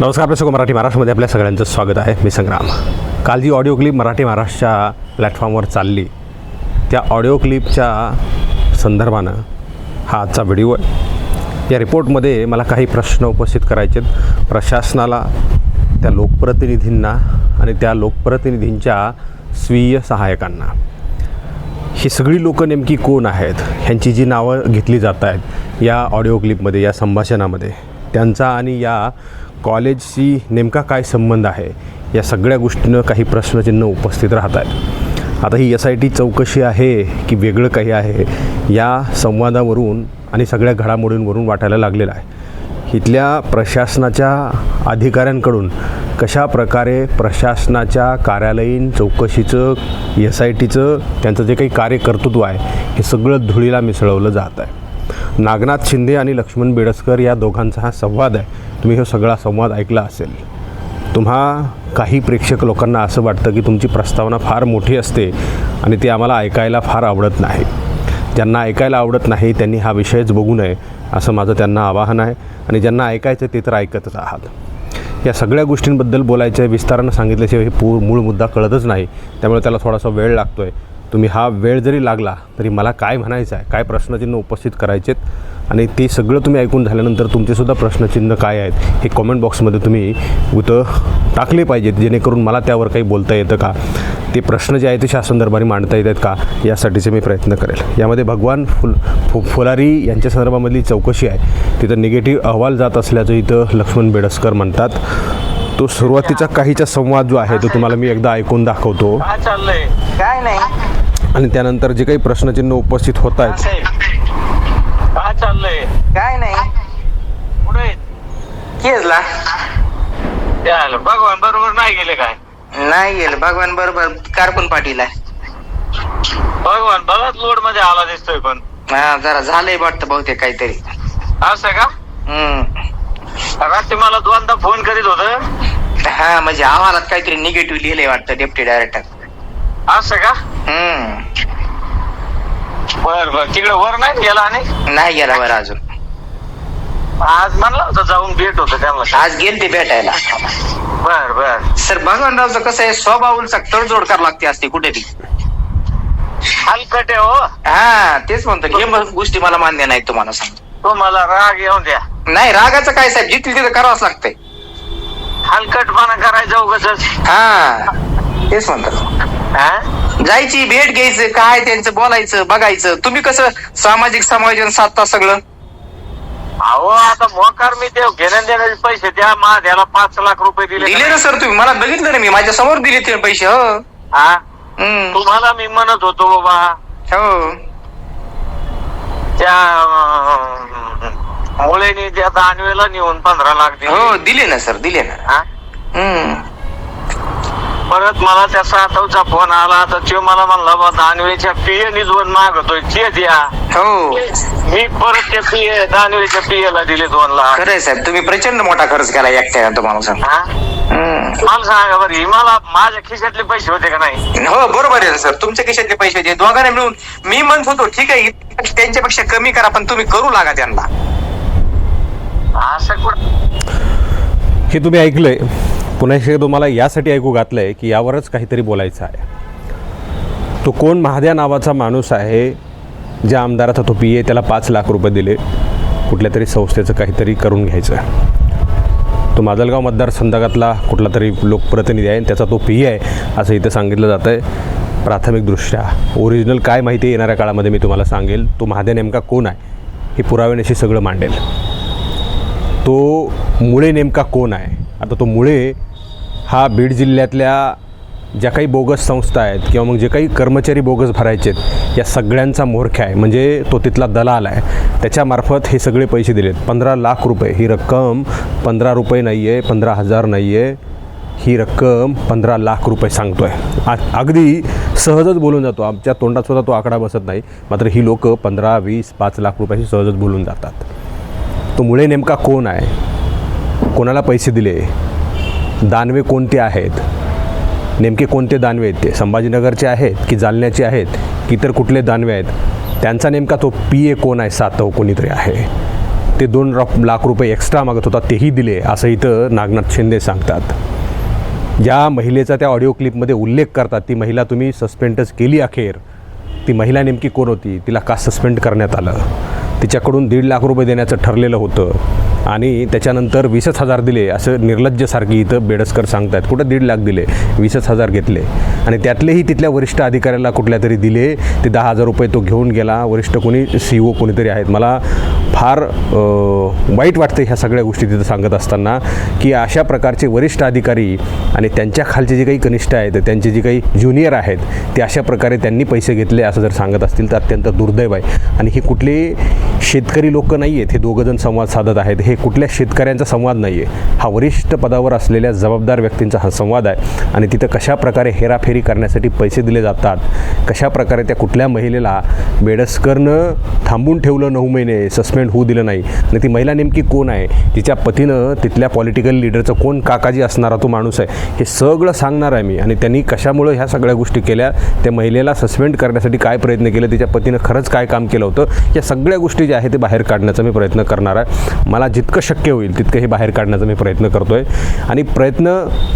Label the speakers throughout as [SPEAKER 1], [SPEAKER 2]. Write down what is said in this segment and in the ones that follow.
[SPEAKER 1] नमस्कार प्रेक्षक मराठी महाराष्ट्रामध्ये आपल्या सगळ्यांचं स्वागत आहे. मी संग्राम. काल जी ऑडिओ क्लिप मराठी महाराष्ट्रच्या प्लॅटफॉर्मवर चालली त्या ऑडिओ क्लिपच्या संदर्भानं हा आजचा व्हिडिओ आहे. या रिपोर्टमध्ये मला काही प्रश्न उपस्थित करायचे आहेत. प्रशासनाला त्या लोकप्रतिनिधींना आणि त्या लोकप्रतिनिधींच्या स्वीय सहायकांना. ही सगळी लोकं नेमकी कोण आहेत? ह्यांची जी नावं घेतली जात आहेत या ऑडिओ क्लिपमध्ये या संभाषणामध्ये त्यांचा आणि या कॉलेजशी नेमका काय संबंध आहे? या सगळ्या गोष्टीनं काही प्रश्नचिन्ह उपस्थित राहत आहेत. आता ही एस आय टी चौकशी आहे की वेगळं काही आहे या संवादावरून आणि सगळ्या घडामोडींवरून वाटायला लागलेलं आहे. इथल्या प्रशासनाच्या अधिकाऱ्यांकडून कशा प्रकारे प्रशासनाच्या कार्यालयीन चौकशीचं एस आय टीचं त्यांचं जे काही कार्यकर्तृत्व आहे हे सगळं धुळीला मिसळवलं जात आहे. नागनाथ शिंदे आणि लक्ष्मण बेडसकर या दोघांचा हा संवाद आहे. तुम्ही हा सगळा संवाद ऐकला असेल. तुम्हा काही प्रेक्षक लोकांना असं वाटतं की तुमची प्रस्तावना फार मोठी असते आणि ती आम्हाला ऐकायला फार आवडत नाही. ज्यांना ऐकायला आवडत नाही त्यांनी हा विषयच बघू नये असं माझं त्यांना आवाहन आहे. आणि ज्यांना ऐकायचं ते तर ऐकतच आहात. या सगळ्या गोष्टींबद्दल बोलायचं आहे विस्तारानं सांगितल्याशिवाय हे पू मूळ मुद्दा कळतच नाही. त्यामुळे त्याला थोडासा वेळ लागतो आहे तुम्ही हा वेळ जरी लागला तरी मला काय म्हणायचं आहे काय प्रश्नचिन्ह उपस्थित करायचेत? आणि ते सगळं तुम्ही ऐकून झाल्यानंतर तुमचेसुद्धा प्रश्नचिन्ह काय आहेत हे कॉमेंट बॉक्समध्ये तुम्ही उतं टाकले पाहिजेत जेणेकरून मला त्यावर काही बोलता येतं का? ते प्रश्न जे आहेत ते शासनदरबारी मांडता येतात का? यासाठीचे मी प्रयत्न करेल. यामध्ये भगवान फुल फु फुलारी यांच्या संदर्भामधली चौकशी आहे. तिथं निगेटिव्ह अहवाल जात असल्याचं इथं लक्ष्मण बेडसकर म्हणतात. तो सुरुवातीचा काहीचा संवाद जो आहे तो तुम्हाला मी एकदा ऐकून दाखवतो.
[SPEAKER 2] काय
[SPEAKER 3] नाही.
[SPEAKER 1] आणि त्यानंतर जे काही प्रश्नचिन्ह उपस्थित होत आहेत.
[SPEAKER 2] साहेब. काय चाललंय.
[SPEAKER 3] काय नाही.
[SPEAKER 2] आहेत?
[SPEAKER 3] केजला.
[SPEAKER 2] त्याला भगवान बरोबर नाही गेले काय?
[SPEAKER 3] नाही गेलं. भगवान बरोबर कारकून पाटील आहे.
[SPEAKER 2] भगवान बघत लोडमध्ये आला दिसतोय पण.
[SPEAKER 3] हा जरा झालंय वाटतं बहुतेक काहीतरी.
[SPEAKER 2] असं का?
[SPEAKER 3] हम्म.
[SPEAKER 2] रात्री मला दोनदा फोन करीत होत.
[SPEAKER 3] हा म्हणजे अहवालात काहीतरी निगेटिव्ह लिहिलंय वाटतं डेप्टी डायरेक्टर
[SPEAKER 2] असं का?
[SPEAKER 3] हम्म.
[SPEAKER 2] बर बर. तिकडे वर नाही गेला आणि?
[SPEAKER 3] नाही गेला बरं अजून.
[SPEAKER 2] आज म्हणलं होतं जाऊन भेट होतं त्यांना.
[SPEAKER 3] आज गेल ते भेटायला.
[SPEAKER 2] बर बर.
[SPEAKER 3] सर भगवानरावचं कसं आहे स्वभावूचा तडजोड करावं लागते असते कुठे बी.
[SPEAKER 2] हलकट आहे हो.
[SPEAKER 3] हा तेच म्हणतो. हे मग गोष्टी मला मान्य नाही तुम्हाला सांगतो.
[SPEAKER 2] तुम्हाला राग येऊन द्या.
[SPEAKER 3] नाही रागाचं काय साहेब? जिथली तिथं करावंच लागतंय.
[SPEAKER 2] हलकटपणा करायचं उगाच
[SPEAKER 3] हा. तेच म्हणतो जायची भेट घ्यायचं काय त्यांचं बोलायचं बघायचं. तुम्ही कसं सामाजिक समायोजन साधता सगळं?
[SPEAKER 2] अहो आता मोकार मी ते घेण्या देण्याचे पैसे द्या मा द्याला पाच लाख रुपये दिले
[SPEAKER 3] दिले ना सर तुम्ही. मला बघितलं ना मी. माझ्यासमोर दिले ते पैसे हो.
[SPEAKER 2] हा
[SPEAKER 3] हम्म.
[SPEAKER 2] तुम्हाला मी म्हणत होतो बाबा.
[SPEAKER 3] हो.
[SPEAKER 2] त्या अं, मुळेने त्या दानवेला नेऊन पंधरा लाख दिले.
[SPEAKER 3] हो दिले ना सर दिले ना.
[SPEAKER 2] हा?
[SPEAKER 3] हम्म.
[SPEAKER 2] परत मला त्या सातवचा फोन आला तर तो मला म्हणला बा दानवेच्या पिये निजवून मागतोय ते द्या.
[SPEAKER 3] हो.
[SPEAKER 2] मी परत त्या पिये दानवेच्या पियेला दिले दोन लाख
[SPEAKER 3] खरंय साहेब तुम्ही प्रचंड मोठा खर्च केला एकट्याने तुम्हाला सांग
[SPEAKER 2] हा? मला सांगा बरं ही मला माझ्या खिशातले पैसे होते का नाही?
[SPEAKER 3] हो बरोबर आहे सर तुमच्या खिशातले पैसे होते. दोघांना मिळून मी म्हणत होतो ठीक आहे त्यांच्यापेक्षा कमी करा पण तुम्ही करू लागा त्यांना.
[SPEAKER 2] असं कुठं?
[SPEAKER 1] हे तुम्ही ऐकलंय. पुन्हा हे तुम्हाला यासाठी ऐकू घातलंय की यावरच काहीतरी बोलायचं आहे. तो कोण महाद्या नावाचा माणूस आहे ज्या आमदाराचा तो पी ए त्याला पाच लाख रुपये दिले. कुठल्या तरी संस्थेचं काहीतरी करून घ्यायचं आहे. तो माजलगाव मतदारसंघातला कुठला तरी लोकप्रतिनिधी आहे आणि त्याचा तो पी आहे असं इथं सांगितलं जातं आहे प्राथमिकदृष्ट्या ओरिजिनल काय माहिती आहे येणाऱ्या काळामध्ये मी तुम्हाला सांगेल. तो महाद्या नेमका कोण आहे हे पुराव्यानेशी सगळं मांडेल. तो मुळे नेमका कोण आहे? आता तो मुळे हा बीड जिल्ह्यातल्या ज्या काही बोगस संस्था आहेत किंवा मग जे काही कर्मचारी बोगस भरायचे आहेत या सगळ्यांचा मोरख्या आहे. म्हणजे तो तिथला दलाल आहे. त्याच्यामार्फत हे सगळे पैसे दिलेत. पंधरा लाख रुपये. ही रक्कम पंधरा रुपये नाही आहे पंधरा हजार नाही आहे ही रक्कम पंधरा लाख रुपये सांगतो आहे अगदी सहजच बोलून जातो. आमच्या तोंडात सुद्धा तो आकडा बसत नाही. मात्र ही लोक पंधरा वीस पाच लाख रुपयाशी सहजच बोलून जातात. तो मुळे नेमका कोण आहे? कोणाला पैसे दिले? दानवे कोणते आहेत? नेमके कोणते दानवे आहेत ते? संभाजीनगरचे आहेत की जालन्याचे आहेत? की इतर कुठले दानवे आहेत? त्यांचा नेमका तो पी ए कोण आहे? सातव कोणीतरी आहे. ते दोन लाख रुपये एक्स्ट्रा मागत होता तेही दिले. असं इथं नागनाथ शिंदे सांगतात. ज्या महिलेचा त्या ऑडिओ क्लिपमध्ये उल्लेख करतात ती महिला तुम्ही सस्पेंडच केली अखेर. ती महिला नेमकी कोण होती? तिला का सस्पेंड करण्यात आलं? तिच्याकडून दीड लाख रुपये देण्याचं ठरलेलं होतं. आणि त्याच्यानंतर वीसच हजार दिले असं निर्लज्जसारखी इथं बेडसकर सांगतायत. कुठं दीड लाख दिले? वीसच हजार घेतले. आणि त्यातलेही तिथल्या वरिष्ठ अधिकाऱ्याला कुठल्या तरी दिले ते दहा हजार रुपये तो घेऊन गेला. वरिष्ठ कोणी सी ओ कोणीतरी आहेत. मला फार वाईट वाटतं ह्या सगळ्या गोष्टी तिथं सांगत असताना की अशा प्रकारचे वरिष्ठ अधिकारी आणि त्यांच्या खालचे जे काही कनिष्ठ आहेत त्यांचे जे काही ज्युनियर आहेत ते अशा प्रकारे त्यांनी पैसे घेतले असं जर सांगत असतील तर अत्यंत दुर्दैव आहे. आणि हे कुठले शेतकरी लोक नाही आहेत हे दोघंजण संवाद साधत आहेत. हे कुठल्या शेतकऱ्यांचा संवाद नाही आहे हा वरिष्ठ पदावर असलेल्या जबाबदार व्यक्तींचा हा संवाद आहे. आणि तिथं कशा प्रकारे हेराफेरी करण्यासाठी पैसे दिले जातात. कशा प्रकारे त्या कुठल्या महिलेला बेडस्करनं थांबून ठेवलं नऊ महिने सस्पेंड होऊ दिलं नाही आणि ती महिला नेमकी कोण आहे? तिच्या पतीनं तिथल्या पॉलिटिकल लिडरचं कोण काकाजी असणारा तो माणूस आहे? हे सगळं सांगणार आहे मी. आणि त्यांनी कशामुळं ह्या सगळ्या गोष्टी केल्या? त्या महिलेला सस्पेंड करण्यासाठी काय प्रयत्न केले? तिच्या पतीनं खरंच काय काम केलं होतं? या सगळ्या गोष्टी ज्या आहेत ते बाहेर काढण्याचा मी प्रयत्न करणार आहे. मला जितकं शक्य होईल तितकं हे बाहेर काढण्याचा मी प्रयत्न करतो आहे आणि प्रयत्न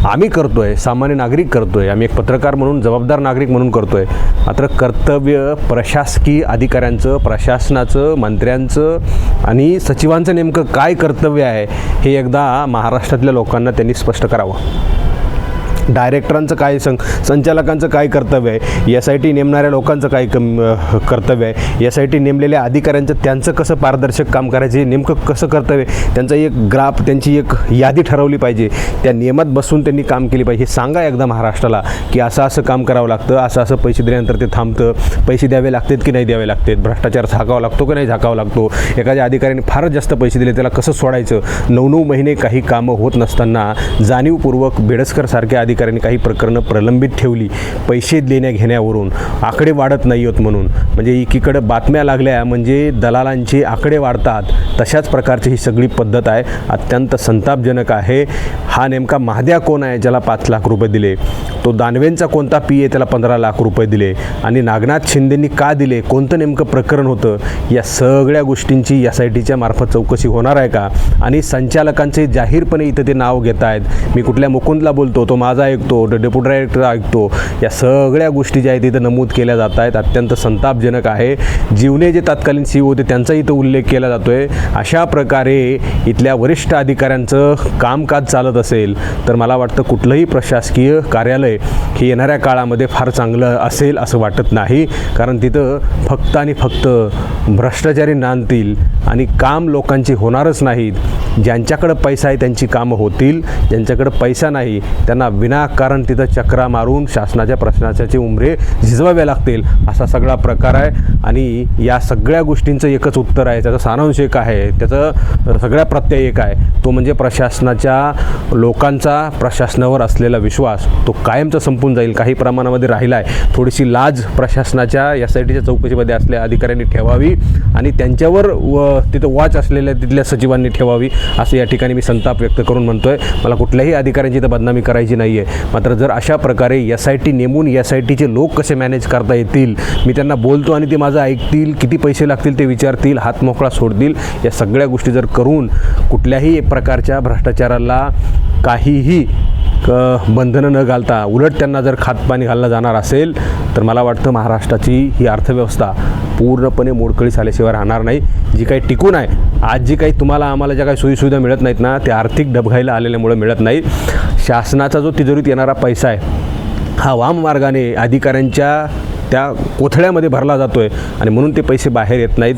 [SPEAKER 1] आम्ही करतो आहे सामान्य नागरिक करतो आहे आम्ही एक पत्रकार म्हणून जबाबदार नागरिक म्हणून करतो आहे मात्र कर्तव्य प्रशासकीय अधिकाऱ्यांचं प्रशासनाचं मंत्र्यांचं आणि सचिवांचं नेमकं काय कर्तव्य आहे हे एकदा महाराष्ट्रातल्या लोकांना त्यांनी स्पष्ट करावं. डायरेक्टरांचं काय सं संचालकांचं काय कर्तव्य आहे? एस आय टी नेमणाऱ्या लोकांचं काय कम कर्तव्य आहे? एस आय टी नेमलेल्या अधिकाऱ्यांचं त्यांचं कसं पारदर्शक काम करायचं? हे नेमकं कसं कर्तव्य त्यांचा त्यांचं एक ग्राफ त्यांची एक यादी ठरवली पाहिजे. त्या नियमात बसून त्यांनी काम केली पाहिजे. सांगा एकदा महाराष्ट्राला की असं असं काम करावं लागतं असं असं पैसे दिल्यानंतर ते थांबतं. पैसे द्यावे लागतात की नाही द्यावे लागतात? भ्रष्टाचार झाकावा लागतो की नाही झाकावा लागतो? एखाद्या अधिकाऱ्याने फारच जास्त पैसे दिले त्याला कसं सोडायचं? नऊ नऊ महिने काही कामं होत नसताना जाणीवपूर्वक बेडसकर सारख्या अधिकाऱ्यांनी काही प्रकरणं प्रलंबित ठेवली. पैसे देण्या घेण्यावरून. आकडे वाढत नाही होत म्हणून. म्हणजे एकीकडं बातम्या लागल्या म्हणजे दलालांचे आकडे वाढतात. तशाच प्रकारची ही सगळी पद्धत आहे. अत्यंत संतापजनक आहे. हा नेमका महाद्या कोण आहे ज्याला पाच लाख रुपये दिले? तो दानवेंचा कोणता पी आहे त्याला पंधरा लाख रुपये दिले? आणि नागनाथ शिंदेंनी का दिले? कोणतं नेमकं प्रकरण होतं? या सगळ्या गोष्टींची एस आय टीच्या मार्फत चौकशी होणार आहे का? आणि संचालकांचे जाहीरपणे इथं ते नाव घेत आहेत मी कुठल्या मुकुंदला बोलतो तो माझा ऐकतो डेप्युटी डायरेक्टर ऐकतो या सगळ्या गोष्टी ज्या आहेत तिथं नमूद केल्या जात आहेत. अत्यंत संतापजनक आहे. जीवने जे तत्कालीन सी होते त्यांचा इथं उल्लेख केला जातो आहे अशा प्रकारे इथल्या वरिष्ठ अधिकाऱ्यांचं कामकाज चालत असेल तर मला वाटतं कुठलंही प्रशासकीय कार्यालय हे येणाऱ्या काळामध्ये फार चांगलं असेल असं वाटत नाही. कारण तिथं फक्त आणि फक्त भ्रष्टाचारी नांदतील आणि काम लोकांची होणारच नाहीत. ज्यांच्याकडं पैसा आहे त्यांची कामं होतील. ज्यांच्याकडं पैसा नाही त्यांना विनाकारण तिथं चक्रा मारून शासनाच्या प्रश्नाचे उमरे झिजवावे लागतील असा सगळा प्रकार आहे. आणि या सगळ्या गोष्टींचं एकच उत्तर आहे त्याचा सारांश एक आहे त्याचं सगळ्या प्रत्यय एक आहे. तो म्हणजे प्रशासनाच्या लोकांचा प्रशासनावर असलेला विश्वास तो कायमचा संपून जाईल काही प्रमाणामध्ये राहिला आहे थोडीशी लाज प्रशासनाच्या एस आय टीच्या चौकशीमध्ये असल्या अधिकाऱ्यांनी ठेवावी आणि त्यांच्यावर व तिथं वॉच असलेल्या तिथल्या सचिवांनी ठेवावी असं या ठिकाणी मी संताप व्यक्त करून म्हणतोय. मला कुठल्याही अधिकाऱ्यांची तर बदनामी करायची नाही आहे मात्र जर अशा प्रकारे एस आय टी नेमून एस आय टीचे लोक कसे मॅनेज करता येतील? मी त्यांना बोलतो आणि ते माझं ऐकतील. किती पैसे लागतील ते विचारतील. हात मोकळा सोडतील. या सगळ्या गोष्टी जर करून कुठल्याही प्रकारच्या भ्रष्टाचाराला काहीही क बंधनं न घालता उलट त्यांना जर खातपाणी घाललं जाणार असेल तर मला वाटतं महाराष्ट्राची ही अर्थव्यवस्था पूर्णपणे मोडकळीस आल्याशिवाय राहणार नाही. जी काही टिकून आहे आज जी काही तुम्हाला आम्हाला ज्या काही सोयीसुविधा मिळत नाहीत ना ते आर्थिक डबघाईला आलेल्यामुळे मिळत नाही. शासनाचा जो तिजोरीत येणारा पैसा आहे हा वाम मार्गाने अधिकाऱ्यांच्या त्या कोथळ्यामध्ये भरला जातो आहे आणि म्हणून ते पैसे बाहेर येत नाहीत.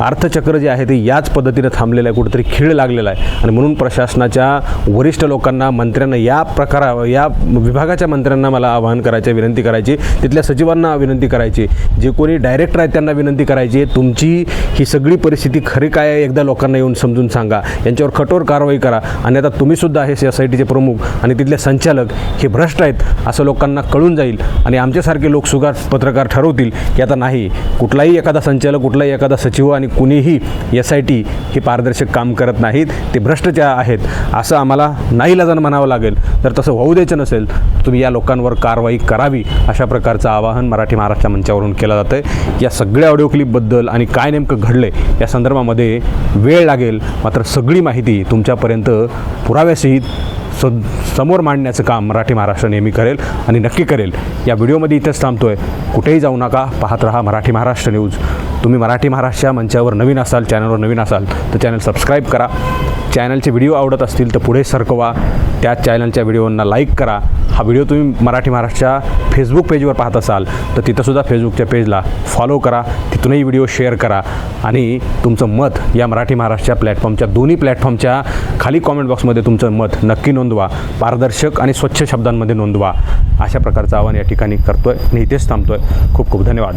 [SPEAKER 1] अर्थचक्र जे आहे ते याच पद्धतीनं थांबलेलं आहे. कुठेतरी खीळ लागलेला आहे. आणि म्हणून प्रशासनाच्या वरिष्ठ लोकांना मंत्र्यांना या प्रकारा या विभागाच्या मंत्र्यांना मला आवाहन करायचे विनंती करायची. तिथल्या सचिवांना विनंती करायची. जे कोणी डायरेक्टर आहेत त्यांना विनंती करायची. तुमची ही सगळी परिस्थिती खरी काय आहे एकदा लोकांना येऊन समजून सांगा. यांच्यावर कठोर कारवाई करा. आणि आता तुम्हीसुद्धा हे एस आय टीचे प्रमुख आणि तिथले संचालक हे भ्रष्ट आहेत असं लोकांना कळून जाईल. आणि आमच्यासारखे लोकसुगार पत्रकार सरकार ठरवतील की आता नाही कुठलाही एखादा संचालक कुठलाही एखादा सचिव आणि कुणीही एस आय टी हे पारदर्शक काम करत नाहीत ते भ्रष्टाचार आहेत असं आम्हाला नाईलाजानं म्हणावं लागेल. जर तसं होऊ द्यायचं नसेल तुम्ही या लोकांवर कारवाई करावी अशा प्रकारचं आवाहन मराठी महाराष्ट्र मंचावरून केलं जातं आहे या सगळ्या ऑडिओ क्लिपबद्दल आणि काय नेमकं घडले या संदर्भामध्ये वेळ लागेल मात्र सगळी माहिती तुमच्यापर्यंत पुराव्यासहित सो समोर मांडण्याचं काम मराठी महाराष्ट्र नेहमी करेल आणि नक्की करेल. या व्हिडिओमध्ये इथंच थांबतो आहे कुठेही जाऊ नका पाहत राहा मराठी महाराष्ट्र न्यूज. तुम्ही मराठी महाराष्ट्र मंचावर नवीन असाल चॅनलवर नवीन असाल तर चॅनल सबस्क्राईब करा. चॅनलचे व्हिडिओ आवडत असतील तर पुढे सरकवा. त्या चॅनलच्या व्हिडिओंना लाईक करा. हा व्हिडिओ तुम्ही मराठी महाराष्ट्राच्या फेसबुक पेजवर पाहत असाल तर तिथंसुद्धा फेसबुकच्या पेजला फॉलो करा. तिथूनही व्हिडिओ शेअर करा. आणि तुमचं मत या मराठी महाराष्ट्रच्या प्लॅटफॉर्मच्या दोन्ही प्लॅटफॉर्मच्या खाली कॉमेंट बॉक्समध्ये तुमचं मत नक्की नोंदवा. पारदर्शक आणि स्वच्छ शब्दांमध्ये नोंदवा. अशा प्रकारचं आव्हान या ठिकाणी करतो आहे आणि इथेच आहे खूप खूप धन्यवाद.